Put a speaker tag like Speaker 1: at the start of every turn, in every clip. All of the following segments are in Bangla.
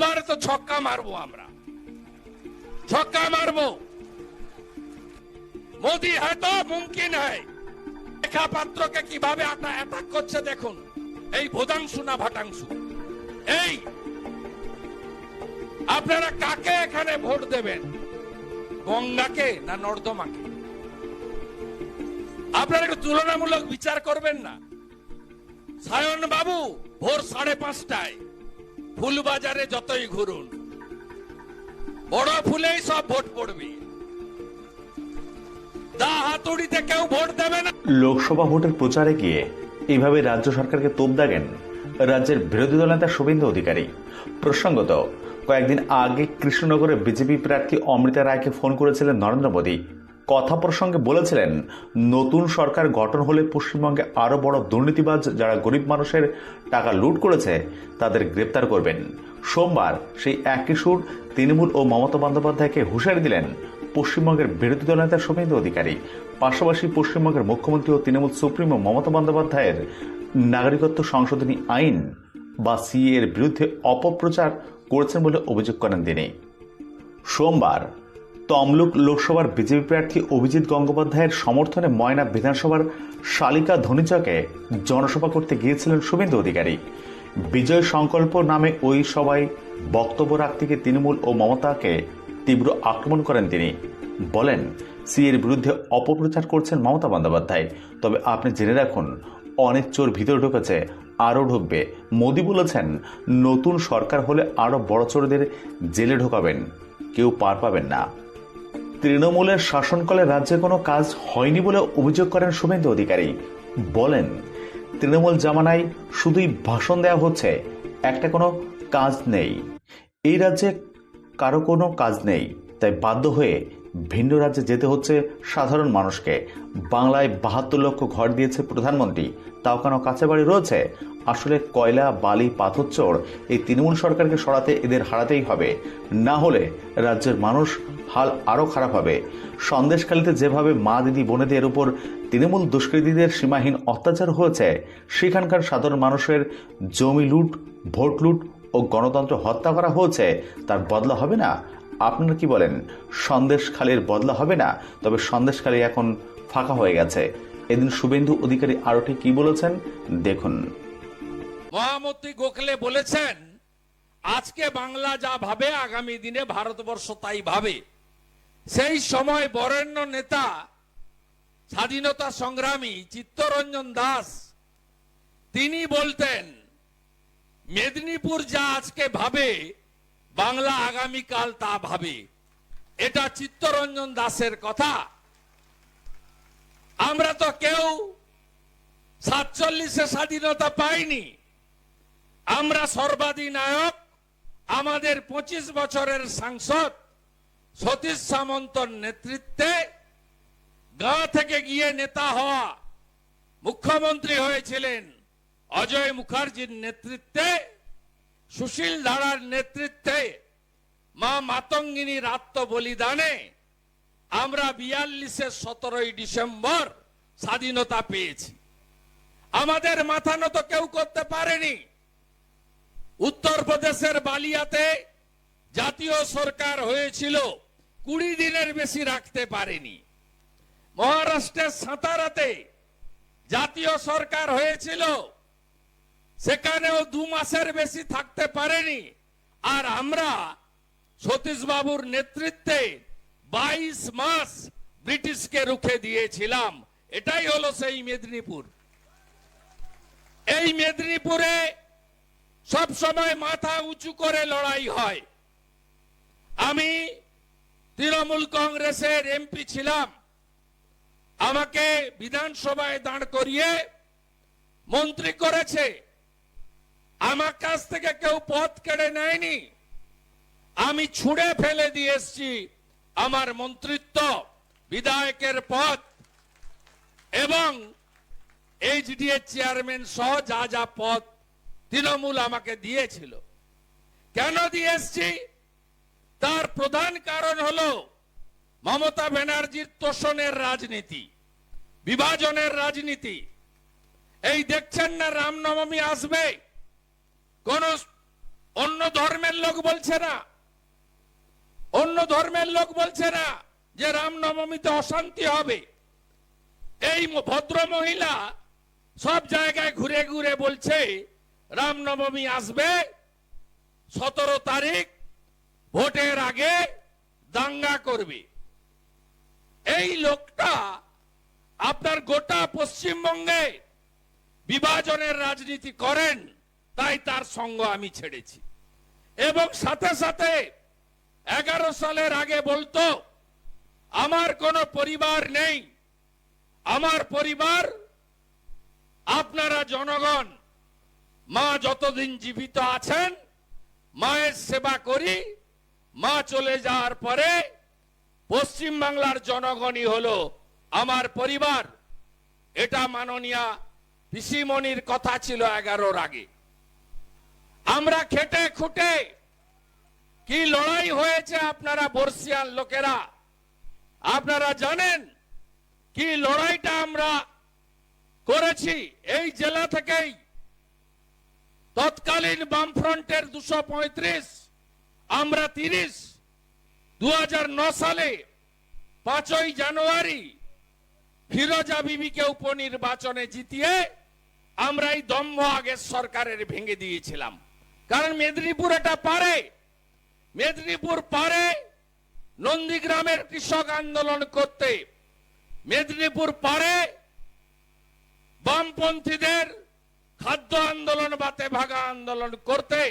Speaker 1: এবারে তো ছক্কা মারবো আমরা। ছক্কা মারবো। মোদি হয়তো মুমকিন হয়। রেখা পাত্রকে কীভাবে অ্যাটাক করছে দেখুন। এই ভোদাংশু না ভাটাংশু? এই, আপনারা কাকে এখানে ভোট দেবেন? গঙ্গাকে না নর্দমাকে? আপনারা একটু তুলনামূলক বিচার করবেন না। সায়ন বাবু, ভোর সাড়ে পাঁচটায়। ফুলবাজারে যতই ঘুরুন, বড় ফুলেই সব ভোট পড়বে। দা হাতুড়িতে কেউ ভোট দেবে না।
Speaker 2: লোকসভা ভোটের প্রচারে গিয়ে এইভাবে রাজ্য সরকারকে তোপ দাগেন রাজ্যের বিরোধী দলনেতা শুভেন্দু অধিকারী। প্রসঙ্গত, কয়েকদিন আগে কৃষ্ণনগরে বিজেপি প্রার্থী অমৃতা রায়কে ফোন করেছিলেন নরেন্দ্র মোদী। কথা প্রসঙ্গে বলেছিলেন, নতুন সরকার গঠন হলে পশ্চিমবঙ্গে আরও বড় দুর্নীতিবাজ যারা গরিব মানুষের টাকা লুট করেছে, তাদের গ্রেপ্তার করবেন। সোমবার সেই একই সুর তৃণমূল ও মমতা বন্দ্যোপাধ্যায়কে হুঁশিয়ারি দিলেন পশ্চিমবঙ্গের বিরোধী দলনেতা শুভেন্দু অধিকারী। পাশাপাশি পশ্চিমবঙ্গের মুখ্যমন্ত্রী ও তৃণমূল সুপ্রিমো মমতা বন্দ্যোপাধ্যায়ের নাগরিকত্ব সংশোধনী আইন বা সিএ এর বিরুদ্ধে অপপ্রচার করেছেন বলে অভিযোগ করেন তিনি। সোমবার তমলুক লোকসভার বিজেপি প্রার্থী অভিজিৎ গঙ্গোপাধ্যায়ের সমর্থনে ময়না বিধানসভার শালিকা ধনীচকে জনসভা করতে গিয়েছিলেন শুভেন্দু অধিকারী। বিজয় সংকল্প নামে ওই সভায় বক্তব্য রাখতে গিয়ে তৃণমূল ও মমতাকে তীব্র আক্রমণ করেন তিনি। বলেন সিএর বিরুদ্ধে অপপ্রচার করছেন মমতা বন্দ্যোপাধ্যায়। তবে আপনি জেনে রাখুন, অনেক চোর ভিতরে ঢুকেছে, আরও ঢুকবে। মোদী বলেছেন, নতুন সরকার হলে আরও বড় চোরদের জেলে ঢোকাবেন, কেউ পার পাবেন না। তৃণমূলের শাসনকালে রাজ্যে কোনো কাজ হয়নি বলে অভিযোগ করেন শুভেন্দু অধিকারী। বলেন, তৃণমূল জামানায় শুধুই ভাষণ দেওয়া হচ্ছে, একটা কোনো কাজ নেই। এই রাজ্যে কারও কোনো কাজ নেই, তাই বাধ্য হয়ে ভিন্ন রাজ্যে যেতে হচ্ছে সাধারণ মানুষকে। বাংলায় বাহাত্তর লক্ষ ঘর দিয়েছে প্রধানমন্ত্রী, তাও কেন কাছে বাড়ি রয়েছে? আসলে কয়লা, বালি পাথর চোর এই তৃণমূল সরকারকে সরাতে এদের হারাতেই হবে। না হলে রাজ্যের মানুষ হাল আরও খারাপ হবে। সন্দেশখালীতে যেভাবে মা দিদি বোনেদের উপর তৃণমূল দুষ্কৃতীদের সীমাহীন অত্যাচার হয়েছে, সেখানকার সাধারণ মানুষের জমি লুট, ভোট লুট ও গণতন্ত্র হত্যা করা হয়েছে, তার বদলা হবে না? আপনারা কি বলেন? সন্দেশখালীর বদলা হবে না? তবে সন্দেশখালী এখন ফাঁকা হয়ে গেছে। এদিন শুভেন্দু অধিকারী আরও ঠিক কি বলেছেন? দেখুন।
Speaker 1: মহামতি গোখলে বলেছেন, আজকে বাংলা যা ভাবে, আগামী দিনে ভারতবর্ষ তাই ভাবে। সেই সময় বরেণ্য নেতা, স্বাধীনতা সংগ্রামী চিত্তরঞ্জন দাস, তিনি বলতেন, মেদিনীপুর যা আজকে ভাবে, বাংলা আগামীকাল তা ভাবে। এটা চিত্তরঞ্জন দাসের কথা। আমরা তো কেউ সাতচল্লিশে স্বাধীনতা পাইনি। আমরা সর্বাধিনায়ক, আমাদের পঁচিশ বছরের সাংসদ সতীশ সামন্তর নেতৃত্বে গাঁ থেকে গিয়ে নেতা হওয়া মুখ্যমন্ত্রী হয়েছিলেন অজয় মুখার্জির নেতৃত্বে, সুশীল ধারার নেতৃত্বে মা মাতঙ্গিনীর আত্মবলিদানে আমরা বিয়াল্লিশের সতেরোই ডিসেম্বর স্বাধীনতা পেয়েছি। আমাদের মাথা নত কেউ করতে পারেনি। উত্তরপ্রদেশের বালিয়াতে জাতীয় সরকার হয়েছিল, কুড়ি দিনের বেশি রাখতে পারেনি। মহারাষ্ট্রের সাঁতারাতে জাতীয় সরকার হয়েছিল, সেখানেও দু মাসের বেশি থাকতে পারেনি। আর আমরা সতীশ বাবুর নেতৃত্বে বাইশ মাস ব্রিটিশকে রুখে দিয়েছিলাম। এটাই হলো সেই মেদিনীপুর। এই মেদিনীপুরে সব সময় মাথা উঁচু করে লড়াই হয়। আমি তৃণমূল কংগ্রেসের এমপি ছিলাম। আমাকে বিধানসভায় দাঁড় করিয়ে মন্ত্রী করেছে। আমার কাছ থেকে কেউ পথ কেড়ে নেয়নি। আমি ছুঁড়ে ফেলে দিয়ে এসছি আমার মন্ত্রিত্ব, বিধায়কের পদ এবং এইচডিএ চেয়ারম্যান সহ যা যা পদ তৃণমূল আমাকে দিয়েছিল। কেন দিয়ে এসছি? তার প্রধান কারণ হলো মমতা ব্যানার্জির তোষণের রাজনীতি, বিভাজনের রাজনীতি। এই দেখছেন না, রামনবমী আসবে। কোন অন্য ধর্মের লোক বলছে না। অন্য ধর্মের লোক বলছে না যে রামনবমীতে অশান্তি হবে। এই ভদ্র মহিলা সব জায়গায় ঘুরে ঘুরে বলছে রামনবমী আসবে, সতেরো তারিখ, ভোটের আগে দাঙ্গা করবে। এই লোকটা আপনার গোটা পশ্চিমবঙ্গে বিভাজনের রাজনীতি করেন, তাই তার সঙ্গ আমি ছেড়েছি। এবং সাথে সাথে এগারো সালের আগে বলতো, আমার কোনো পরিবার নেই। আমার পরিবার আপনারা জনগণ। মা যতদিন জীবিত আছেন, মায়ের সেবা করি, মা চলে যাওয়ার পরে পশ্চিম বাংলার জনগণই হলো আমার পরিবার। এটা মাননীয়া পিসিমণির কথা ছিল এগারোর আগে। আমরা খেটে খুটে কি লড়াই হয়েছে আপনারা বর্ষিয়ান লোকেরা? আপনারা জানেন কি লড়াইটা আমরা করেছি? এই জেলা থেকেই তৎকালীন বামফ্রন্টের দুশো পঁয়ত্রিশ, আমরা তিরিশ। দু সালে পাঁচই জানুয়ারি ফিরোজা বিবিকে উপনির্বাচনে জিতিয়ে আমরা এই দম্ভ আগের সরকারের ভেঙে দিয়েছিলাম। কারণ মেদিনীপুর এটা পারে। মেদিনীপুর পারে নন্দীগ্রামের কৃষক আন্দোলন করতে। মেদিনীপুর পারে বামপন্থীদের খাদ্য আন্দোলন, বাতে ভাগা আন্দোলন করতে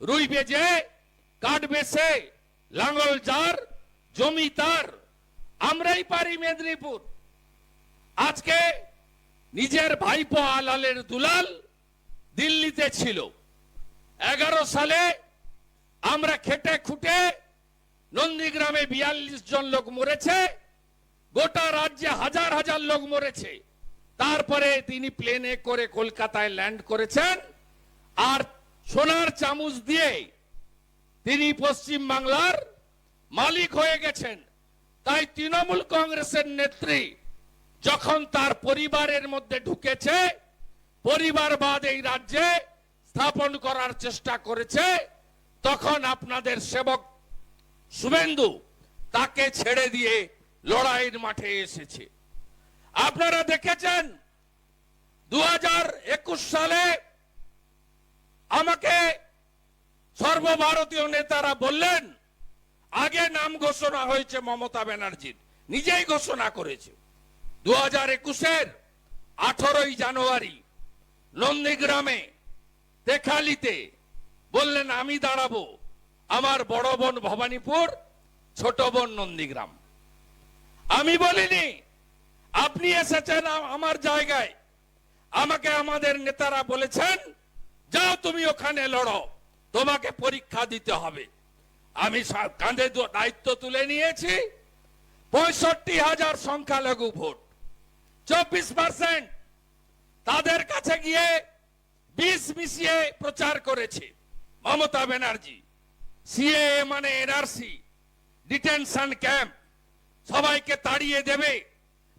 Speaker 1: রুই বেজে কাঠ বেছে লাঙ্গল যার, জমি তার। আমরাই পারি মেদিনীপুর। আজকে নিজের ভাইপো আলালের দুলাল দিল্লিতে ছিল। এগারো সালে আমরা খেটে খুটে নন্দীগ্রামে বিয়াল্লিশ জন লোক মরেছে। গোটা রাজ্যে হাজার হাজার লোক মরেছে। তারপরে তিনি প্লেনে করে কলকাতায় ল্যান্ড করেছেন। আর সোনার চামচ দিয়ে তিনি পশ্চিম বাংলার মালিক হয়ে গেছেন। তাই তৃণমূল কংগ্রেসের নেত্রী যখন তার পরিবারের মধ্যে ঢুকেছে, পরিবারবাদ এই রাজ্যে স্থাপন করার চেষ্টা করেছে, তখন আপনাদের সেবক শুভেন্দু তাকে ছেড়ে দিয়ে লড়াইয়ের মাঠে এসেছে। আপনারা দেখেছেন দু হাজার একুশ সালে আমাকে সর্বভারতীয় নেতারা বললেন, আগে নাম ঘোষণা হয়েছে মমতা ব্যানার্জির, নিজেই ঘোষণা করেছে। দু হাজার একুশের আঠারোই জানুয়ারি নন্দীগ্রামে, তেখালিতে বললেন, আমি দাঁড়াবো আমার বড় বোন ভবানীপুর, ছোট বোন নন্দীগ্রাম। আমি বলিনি আপনি এসেছেন আমার জায়গায়। আমাকে আমাদের নেতারা বলেছেন, যাও তুমি ওখানে লড়ো, তোমাকে পরীক্ষা দিতে হবে। আমি কাঁধে দায়িত্ব তুলে নিয়েছি, পঁয়ষট্টি হাজার সংখ্যালঘু ভোট। চব্বিশ পার্সেন্ট তাদের কাছে গিয়ে বিষ মিশিয়ে প্রচার করেছে। মমতা ব্যানার্জি, সিএ মানে এনআরসি, ডিটেনশন ক্যাম্প, সবাইকে তাড়িয়ে দেবে।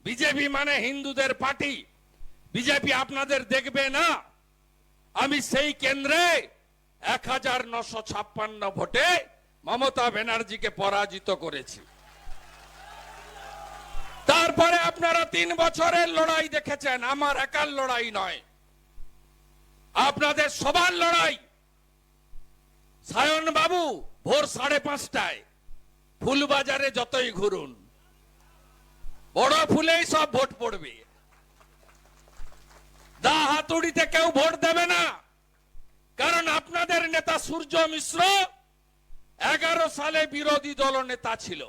Speaker 1: বিজেপি মানে হিন্দুদের পার্টি। বিজেপি আপনাদের দেখবে না। আমি সেই কেন্দ্রে এক হাজার নশো ছাপ্পান্ন ভোটে মমতা ব্যানার্জিকে পরাজিত করেছি। তারপরে আপনারা তিন বছরের লড়াই দেখেছেন। আমার একার লড়াই নয়। আপনাদের সবার লড়াই। সায়ন বাবু ভোর সাড়ে পাঁচটায় ফুলবাজারে যতই ঘুরুন। বড় ফুলেই সব ভোট পড়বে। দা হাতুড়িতে কেউ ভোট দেবে না। কারণ আপনাদের নেতা সূর্য মিশ্র এগারো সালে বিরোধী দল নেতা ছিল।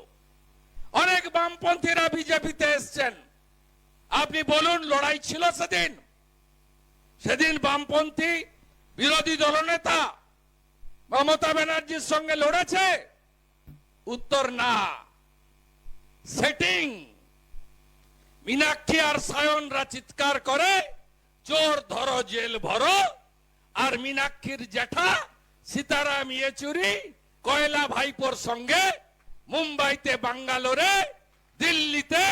Speaker 1: অনেক বামপন্থীরা বিজেপিতে এসছেন। আপনি বলুন, লড়াই ছিল সেদিন? সেদিন বামপন্থী বিরোধী দলনেতা মমতা ব্যানার্জির সঙ্গে লড়েছে? উত্তর না। সেটিং মীনাক্ষী আর সায়নরা চিৎকার করে চোর ধরো, জেল ভরো। আর মীনাক্ষীর জ্যাঠা সীতারাম ইয়েচুরি কয়লা ভাইপোর সঙ্গে মুম্বাইতে বাঙ্গালোরে, দিল্লিতে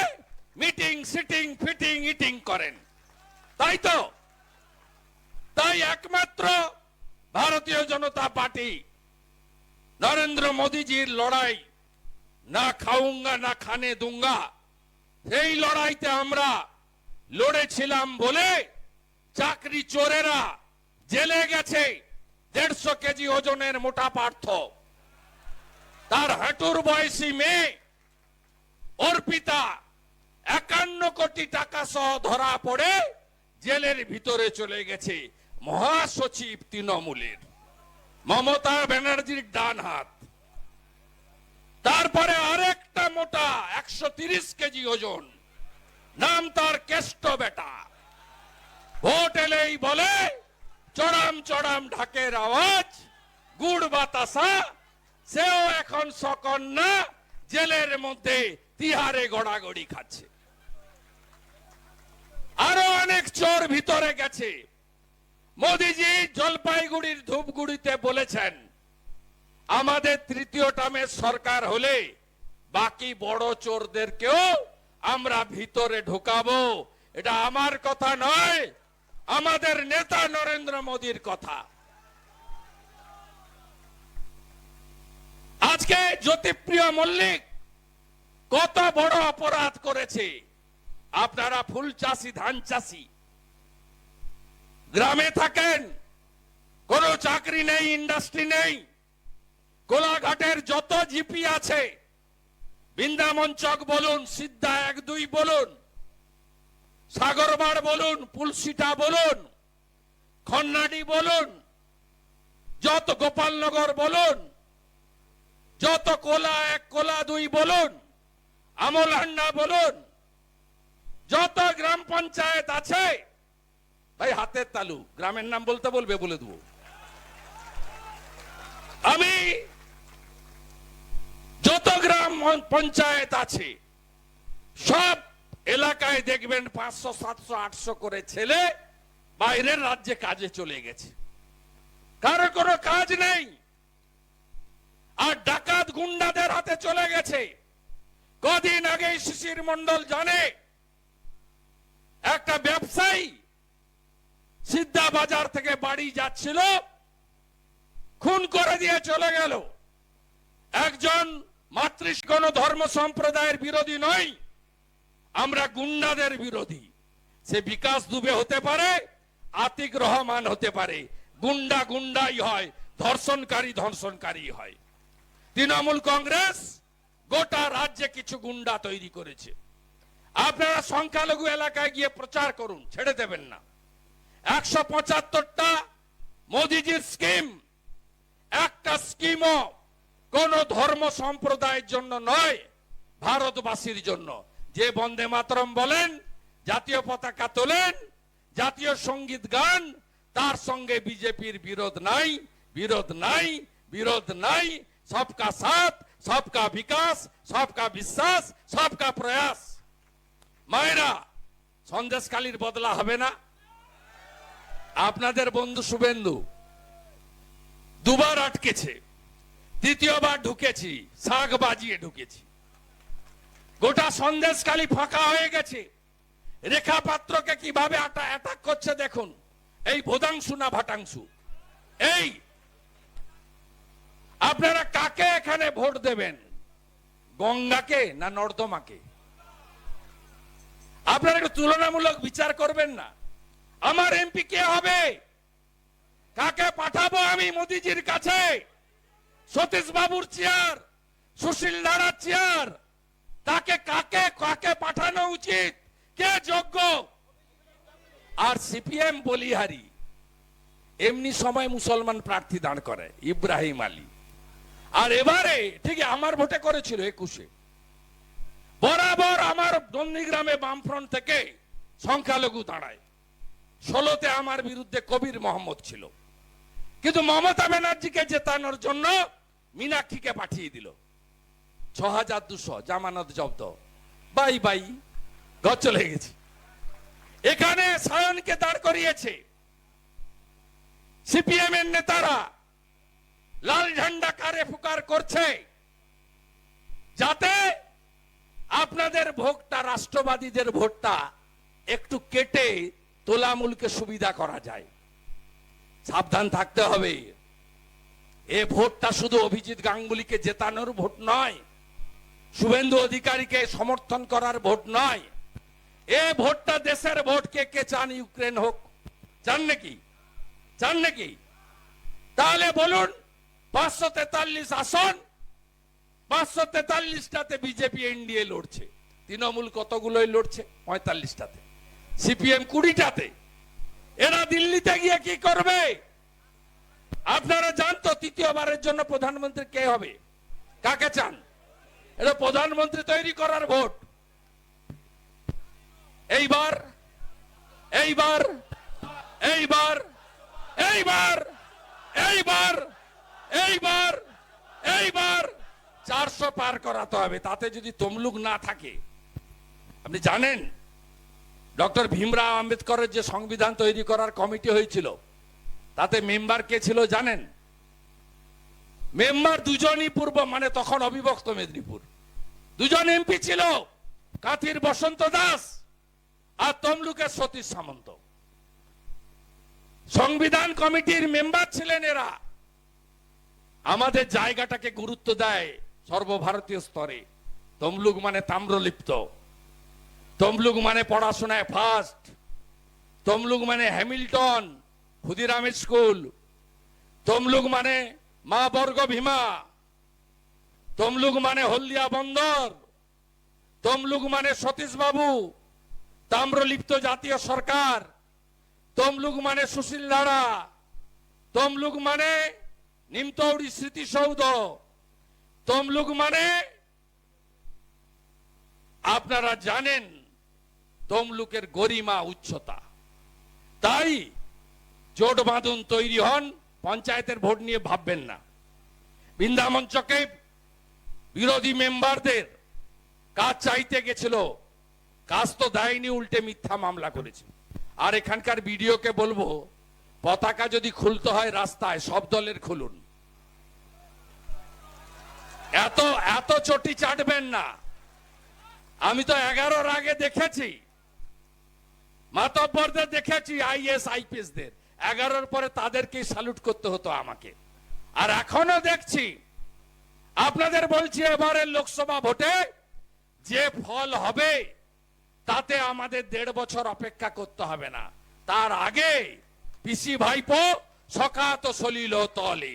Speaker 1: মিটিং, সিটিং, ফিটিং, ইটিং করেন। তাই তো? তাই একমাত্র ভারতীয় জনতা পার্টি নরেন্দ্র মোদীজির লড়াই, না খাউঙ্গা, না খানে দুঙ্গা। সেই লড়াইতে আমরা লড়েছিলাম বলে চাকরি চোরেরা জেলে গেছে। দেড়শো কেজি ওজনের মোটা পার্থ। তার হাঁটুর বয়সী মেয়ে অর্পিতা একান্ন কোটি টাকা সহ ধরা পড়ে জেলের ভিতরে চলে গেছে মহাসচিব তৃণমূলের। মমতা ব্যানার্জির ডান হাত তারপরে আরেকটা মোটা একশো কেজি ওজন। নাম তার কেষ্ট বেটা। ভোট এলেই বলে, চড়াম চড়াম ঢাকের আওয়াজ, গুড় বাতাসা, সেও এখন সকন্যা, জেলের মধ্যে তিহারে গড়াগড়ি খাচ্ছে। আরও অনেক চোর ভিতরে গেছে। মোদিজি জলপাইগুড়ির ধূপগুড়িতে বলেছেন, আমাদের তৃতীয় টার্মের সরকার হলে বাকি বড় চোরদেরকেও আমরা ভিতরে ঢুকাবো। এটা আমার কথা নয়, আমাদের নেতা নরেন্দ্র মোদীর কথা। আজকে জ্যোতিপ্রিয় মল্লিক কত বড় অপরাধ করেছে। আপনারা ফুল চাষি, ধান চাষি। গ্রামে থাকেন, কোনো চাকরি নেই ইন্ডাস্ট্রি নেই। কোলাঘাটের যত জিপি আছে বৃন্দাবন চক বলুন, সিদ্ধা এক দুই বলুন সাগরবাড় বলুন, পুলসিটা বলুন, খন্নাডি বলুন, যত গোপালনগর বলুন, যত কোলা এক, কোলা দুই বলুন আমলহান্ডা বলুন, যত গ্রাম পঞ্চায়েত আছে, ভাই হাতের তালু, গ্রামের নাম বলতে বলবে, বলে দেবো। আমি যত গ্রাম পঞ্চায়েত আছে, সব এলাকায় দেখবেন পাঁচশো, সাতশো, আটশো করে ছেলে বাইরের রাজ্যে কাজে চলে গেছে। কারও কোনো কাজ নেই। আর ডাকাত গুন্ডাদের হাতে চলে গেছে। কদিন আগে শিশির মন্ডল জানে, একটা ব্যবসায়ী সিদ্ধা বাজার থেকে বাড়ি যাচ্ছিল, খুন করে দিয়ে চলে গেল। একজন কোন ধর্ম সম্প্রদায়ের বিরোধী নয় আমরা গুন্ডাদের বিরোধী। সে বিকাশ দুবে হতে পারে, আতিক রহমান হতে পারে। গুন্ডা গুন্ডাই হয়, ধর্ষণকারী ধর্ষণকারী হয়। তৃণমূল কংগ্রেস গোটা রাজ্যে কিছু গুন্ডা তৈরি করেছে। আপনারা সংখ্যালঘু এলাকায় গিয়ে প্রচার করুন, ছেড়ে দেবেন না। একশো পঁচাত্তরটা মোদিজির স্কিম, একটা স্কিমও কোন ধর্ম সম্প্রদায়ের জন্য নয়, ভারতবাসীর জন্য। যে বন্দে মাতরম বলেন, জাতীয় পতাকা তোলেন, জাতীয় সংগীত গান, তার সঙ্গে বিজেপির বিরোধ নাই বিরোধ নাই বিরোধ নাই, সবকা সাথ, সবকা বিকাশ, সবকা বিশ্বাস, সবকা প্রয়াস। মায়েরা সন্দেশকালীর বদলা হবে না। আপনাদের বন্ধু শুভেন্দু, দুবার আটকেছে। তৃতীয়বার ঢুকেছি, শাক বাজিয়ে ঢুকেছি। গোটা সন্দেশকালী ফাঁকা হয়ে গেছে। রেখা পাত্রকে কীভাবে অ্যাটাক করছে দেখুন। এই ভোদাংশু না ভাটাংশু? এই! আপনারা কাকে এখানে ভোট দেবেন? গঙ্গাকে না নর্দমাকে? আপনারা একটু তুলনামূলক বিচার করবেন না। আমার এমপি কে হবে? কাকে পাঠাবো আমি মোদিজির কাছে? সতীশ বাবুর চেয়ার, সুশীল নাড়ার চেয়ার, তাকে কাকে কাকে পাঠানো উচিত, কে যোগ্য? আর সিপিএম বলিহারি, এমনি সময় মুসলমান প্রার্থী দাঁড় করে, ইব্রাহিম আলী। আর এবারে, ঠিক আমার ভোটে করেছিল একুশে। বরাবর আমার নন্দীগ্রামে বামফ্রন্ট থেকে সংখ্যালঘু দাঁড়ায়। ষোলোতে আমার বিরুদ্ধে কবির মোহাম্মদ ছিল। কিন্তু মমতা ব্যানার্জিকে জেতানোর জন্য মীনাক্ষীকে পাঠিয়ে দিল। ছ হাজার দুশো, জামানত জব্দ। বাই বাই, ঘর চলে গেছে। এখানে সায়নকে দাঁড় করিয়েছে। সিপিএম এর নেতারা লাল ঝান্ডা কারে ফুকার করছে যাতে আপনাদের ভোটটা, রাষ্ট্রবাদীদের ভোটটা একটু কেটে তোলামূলকে সুবিধা করা যায়। সাবধান থাকতে হবে। এ ভোটটা শুধু অভিজিৎ গাঙ্গুলিকে জেতানোর ভোট নয়, শুভেন্দু অধিকারীকে সমর্থন করার ভোট নয়। এ ভোটটা দেশের ভোট কে কে চান, ইউক্রেন হোক। চান নাকি? চান নাকি? তাহলে বলুন, পাঁচশো তেতাল্লিশ আসন, পাঁচশো তেতাল্লিশটাতে বিজেপি এনডিএ লড়ছে। তৃণমূল কতগুলোই লড়ছে? পঁয়তাল্লিশটাতে। সিপিএম কুড়িটাতে। এরা দিল্লিতে গিয়ে কি করবে? আপনারা জান তো তৃতীয়বারের জন্য প্রধানমন্ত্রী কে হবে? কাকে চান? এটা প্রধানমন্ত্রী তৈরি করার ভোট। এইবার এইবার এইবার এইবার এইবার এইবার এইবার চারশো পার করাতে হবে। তাতে যদি তমলুক না থাকে, আপনি জানেন? ডক্টর ভীমরাও আম্বেদকরের যে সংবিধান তৈরি করার কমিটি হয়েছিল, তাতে মেম্বার কে ছিল জানেন? মেম্বার দুজনই পূর্ব মানে তখন অবিভক্ত মেদিনীপুর। দুজন এমপি ছিল, কাথির বসন্ত দাস আর তমলুকের সতীশ সামন্ত। সংবিধান কমিটির মেম্বার ছিলেন এরা। আমাদের জায়গাটাকে গুরুত্ব দেয় সর্বভারতীয় স্তরে। তমলুক মানে তাম্রলিপ্ত। তমলুক মানে পড়াশোনায় ফার্স্ট তমলুক মানে হ্যামিল্টন ক্ষুদিরামের স্কুল, তমলুক মানে মা বর্গ ভীমা, তমলুক মানে হলদিয়া বন্দর, তমলুক মানে সতীশ বাবু, তাম্রলিপ্ত জাতীয় সরকার, তমলুক মানে সুশীল লাড়া তমলুক মানে নিমতৌড়ি স্মৃতিসৌধ, তমলুক মানে আপনারা জানেন তমলুকের গরিমা উচ্চতা। তাই জোট বাঁধন তৈরি হন, পঞ্চায়েতের ভোট নিয়ে ভাববেন না। বৃন্দামঞ্চকে বিরোধী মেম্বারদের কাজ চাইতে গেছিল, কাজ তো দেয়নি, উল্টে মিথ্যা মামলা করেছে। আর এখানকার বিডিওকে বলব, পতাকা যদি খুলতে হয় রাস্তায়, সব দলের খুলুন। এত এত চটি চাটবেন না। আমি তো এগারোর আগে দেখেছি। মাতব্বরদের দেখেছি আইএস আইপিএস দের এগারোর পরে তাদেরকে স্যালুট করতে হতো আমাকে। আর এখনও দেখছি, আপনাদের বলছি এবারের লোকসভা ভোটে যে ফল হবে, তাতে আমাদের দেড় বছর অপেক্ষা করতে হবে না। তার আগে পিসি ভাইপো সকাত সলিল তলে।